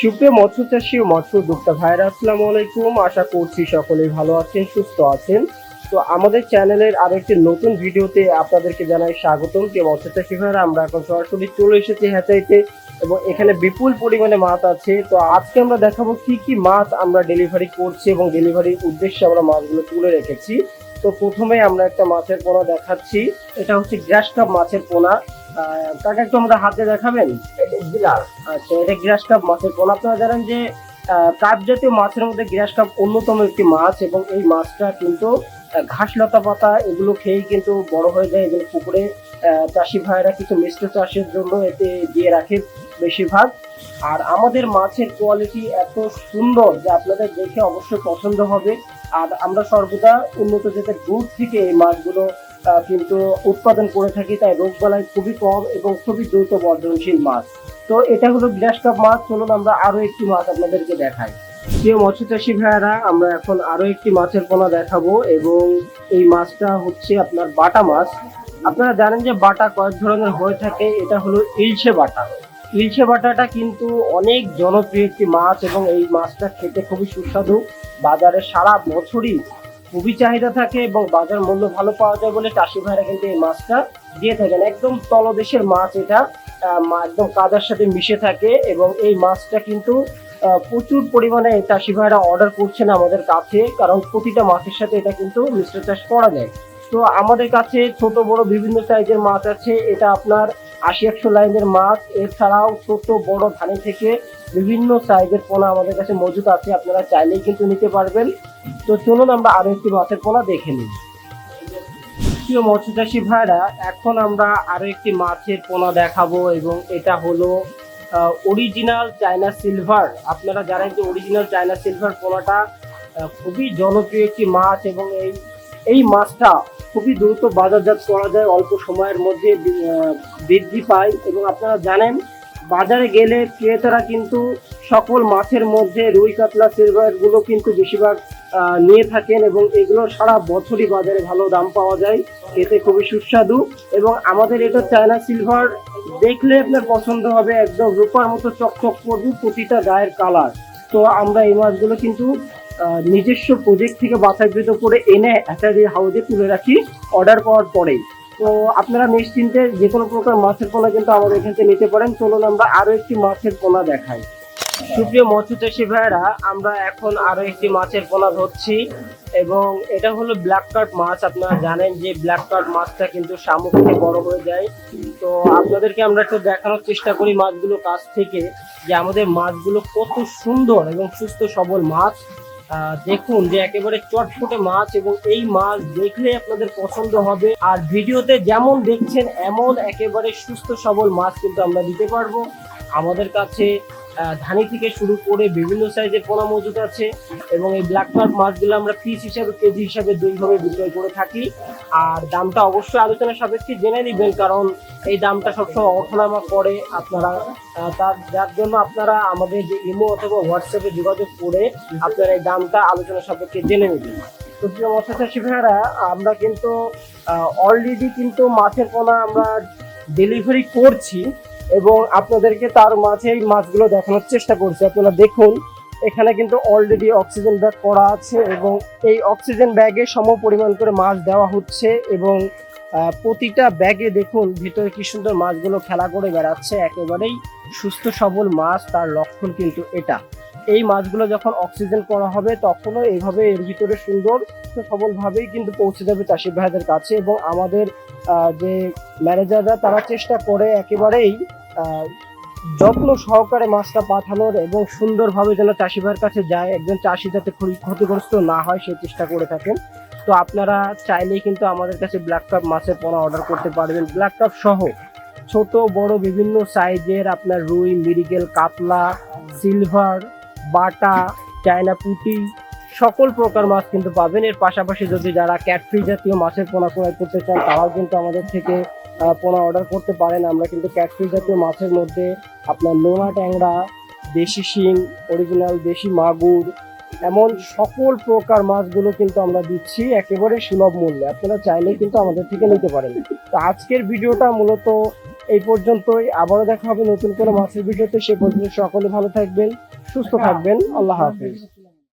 সুপ্রিয় মৎস্য চাষী মৎস্য উদ্যোক্তা ভাইরা আসসালামু আলাইকুম। আশা করছি সকলেই ভালো আছেন, সুস্থ আছেন। তো আমাদের চ্যানেলের আরও একটি নতুন ভিডিওতে আপনাদেরকে জানাই স্বাগতম। যে মৎস্য চাষী ভাইরা আমরা এখন সরাসরি চলে এসেছি হ্যাচাইতে এবং এখানে বিপুল পরিমাণে মাছ আছে। তো আজকে আমরা দেখাবো কি কি মাছ আমরা ডেলিভারি করছি এবং ডেলিভারির উদ্দেশ্যে আমরা মাছগুলো তুলে রেখেছি। তো প্রথমে আমরা একটা মাছের পোনা দেখাচ্ছি। এটা হচ্ছে গ্রাস কাপ মাছের পোনা। তাকে একটু আমরা হাতে দেখাবেন? আচ্ছা এটা গ্রাস কাপ মাছের পোনা। আপনারা জানেন যে কাপ জাতীয় মাছের মধ্যে গ্রাস কাপ অন্যতম একটি মাছ এবং এই মাছটা কিন্তু ঘাস লতা পাতা এগুলো খেয়েই কিন্তু বড় হয়ে যায় এগুলো পুকুরে চাষি ভাইয়েরা কিছু মিশ্র চাষের জন্য এতে দিয়ে রাখে বেশিরভাগ। আর আমাদের মাছের কোয়ালিটি এত সুন্দর যে আপনাদের দেখে অবশ্যই পছন্দ হবে। আর আমরা সর্বদা উন্নত জাতের দূর থেকে এই মাছগুলো কিন্তু উৎপাদন করে থাকি, তাই রোগবালাই খুবই কম এবং খুবই দ্রুত বর্ধনশীল মাছ। তো এটা হলো গ্লাস কাপ মাছ, চলুন আমরা আরও একটি মাছ আপনাদেরকে দেখাই। প্রিয় মৎস্য চাষী ভাইয়ারা, আমরা এখন আরও একটি মাছের পোনা দেখাবো এবং এই মাছটা হচ্ছে আপনার বাটা মাছ। আপনারা জানেন যে বাটা কয়েক ধরনের হয়ে থাকে, এটা হলো ইলশে বাটা। ইলশে বাটাটা কিন্তু অনেক জনপ্রিয় একটি মাছ এবং এই মাছটা খেতে খুবই সুস্বাদু। বাজারে সারা বছরই খুবই চাহিদা থাকে এবং বাজার মূল্য ভালো পাওয়া যায় বলে চাষি ভাইরা কিন্তু এই মাছটা দিয়ে থাকেন। একদম তলদেশের মাছ এটা একদম কাদার সাথে মিশে থাকে এবং এই মাছটা কিন্তু প্রচুর পরিমাণে চাষি ভাইরা অর্ডার করছেন আমাদের কাছে, কারণ প্রতিটা মাছের সাথে এটা কিন্তু মিশ্র চাষ করা যায়। তো আমাদের কাছে ছোট বড় বিভিন্ন সাইজের মাছ আছে। এটা আপনার আশি একশো লাইনের মাছ। এছাড়াও ছোট, বড় ধানি থেকে বিভিন্ন সাইজের পোনা আমাদের কাছে মজুদ আছে। আপনারা চাইলেই কিন্তু নিতে পারবেন। তো চলুন আমরা আরও একটি মাছের পোনা দেখে নিই। প্রিয় মৎস্য চাষী ভাইরা, এখন আমরা আরও একটি মাছের পোনা দেখাবো এবং এটা হলো অরিজিনাল চায়না সিলভার আপনারা জানেন যে অরিজিনাল চায়না সিলভার পোনাটা খুবই জনপ্রিয় একটি মাছ এবং এই এই মাছটা খুবই দ্রুত বাজারজাত করা যায়, অল্প সময়ের মধ্যে বৃদ্ধি পায় এবং আপনারা জানেন, বাজারে গেলে ক্রেতারা কিন্তু সকল মাছের মধ্যে রুই, কাতলা, সিলভারগুলো কিন্তু বেশিরভাগ নিয়ে থাকেন এবং এগুলো সারা বছরই বাজারে ভালো দাম পাওয়া যায়, খেতে খুবই সুস্বাদু এবং আমাদের এটা চায়না সিলভার দেখলে আপনার পছন্দ হবে একদম রূপার মতো চকচক করবে প্রতিটা গায়ের কালার তো আমরা এই মাছগুলো কিন্তু নিজস্ব প্রজেক্ট থেকে বাছাইকৃত করে এনে হ্যাচারি হাউজে তুলে রাখি অর্ডার পাওয়ার পরেই। তো আপনারা নিশ্চিন্তে যে কোনো প্রকার মাছের পোনা কিন্তু আমাদের এখান থেকে নিতে পারেন। চলুন আমরা আরও একটি মাছের পোনা দেখাই। সুপ্রিয় মৎস্য চাষী ভাইরা আমরা এখন আরও একটি মাছের পোনা ধরছি এবং এটা হলো ব্ল্যাক কার্ড মাছ। আপনারা জানেন যে ব্ল্যাক কার্ড মাছটা কিন্তু শামুক থেকে বড় হয়ে যায়। তো আপনাদেরকে আমরা একটু দেখানোর চেষ্টা করি মাছগুলো কাছ থেকে যে আমাদের মাছগুলো কত সুন্দর এবং সুস্থ সবল মাছ। দেখুন যে একেবারে চটফুটে মাছ এবং এই মাছ দেখলে আপনাদের পছন্দ হবে। আর ভিডিওতে যেমন দেখছেন, এমন একেবারে সুস্থ সবল মাছ কিন্তু আমরা দিতে পারব। আমাদের কাছে ধানি থেকে শুরু করে বিভিন্ন সাইজের পোনা মজুদ আছে এবং এই ব্ল্যাক কার্প মাছগুলো আমরা পিস হিসাবে, কেজি হিসাবে দুইভাবে বিক্রয় করে থাকি। আর দামটা অবশ্যই আলোচনা সাপেক্ষে জেনে নেবেন, কারণ এই দামটা সবসময় ওঠানামা করে আপনারা তার, যার জন্য আপনারা আমাদের যে ইমো অথবা হোয়াটসঅ্যাপে যোগাযোগ করে আপনারা এই দামটা আলোচনা সাপেক্ষে জেনে নেবেন। তো প্রিয় মৎস্য চাষী ভাইয়ারা, আমরা কিন্তু অলরেডি কিন্তু মাছের পোনা আমরা ডেলিভারি করছি। এবং আপনাদেরকে তার মাঝে এই মাছগুলো দেখানোর চেষ্টা করছি। আপনারা দেখুন, এখানে কিন্তু অলরেডি অক্সিজেন ব্যাগ করা আছে এবং এই অক্সিজেন ব্যাগে সম পরিমাণ করে মাছ দেওয়া হচ্ছে এবং প্রতিটা ব্যাগে দেখুন, ভিতরে কি সুন্দর মাছগুলো খেলা করে বেড়াচ্ছে। একেবারেই সুস্থ সবল মাছ, তার লক্ষণ কিন্তু এটা। এই মাছগুলো যখন অক্সিজেন করা হবে, তখনও এইভাবে এর ভিতরে সুন্দর সবলভাবেই কিন্তু পৌঁছে যাবে চাষি ভাইদের কাছে এবং আমাদের যে ম্যানেজাররা তারা চেষ্টা করে একেবারেই যত্ন সহকারে মাছটা পাঠানোর এবং সুন্দরভাবে যেন চাষি ভাইয়ের কাছে যায়, একজন চাষি যাতে ক্ষতি- ক্ষতিগ্রস্ত না হয় সেই চেষ্টা করে থাকেন। তো আপনারা চাইলেই কিন্তু আমাদের কাছে ব্ল্যাক কাপ মাছের পোনা অর্ডার করতে পারবেন। ব্ল্যাক কাপ সহ ছোট, বড় বিভিন্ন সাইজের আপনার রুই মিরিগেল কাতলা সিলভার বাটা, চায়না পুঁটি সকল প্রকার মাছ কিন্তু পাবেন। এর পাশাপাশি যদি যারা ক্যাটফি জাতীয় মাছের পোনা ক্রয় করতে চান, তারাও কিন্তু আমাদের থেকে পোনা অর্ডার করতে পারেন। আমরা কিন্তু ক্যাটফি জাতীয় মাছের মধ্যে আপনার নোনা ট্যাংরা, দেশি শিং অরিজিনাল দেশি মাগুর, এমন সকল প্রকার মাছগুলো কিন্তু আমরা দিচ্ছি একেবারে সুলভ মূল্যে। আপনারা চাইলে কিন্তু আমাদের থেকে নিতে পারেন। তো আজকের ভিডিওটা মূলত এই পর্যন্তই। আবারও দেখা হবে নতুন কোনো মাছের ভিডিওতে। সে পর্যন্ত সকলে ভালো থাকবেন, সুস্থ থাকবেন। আল্লাহ হাফিজ।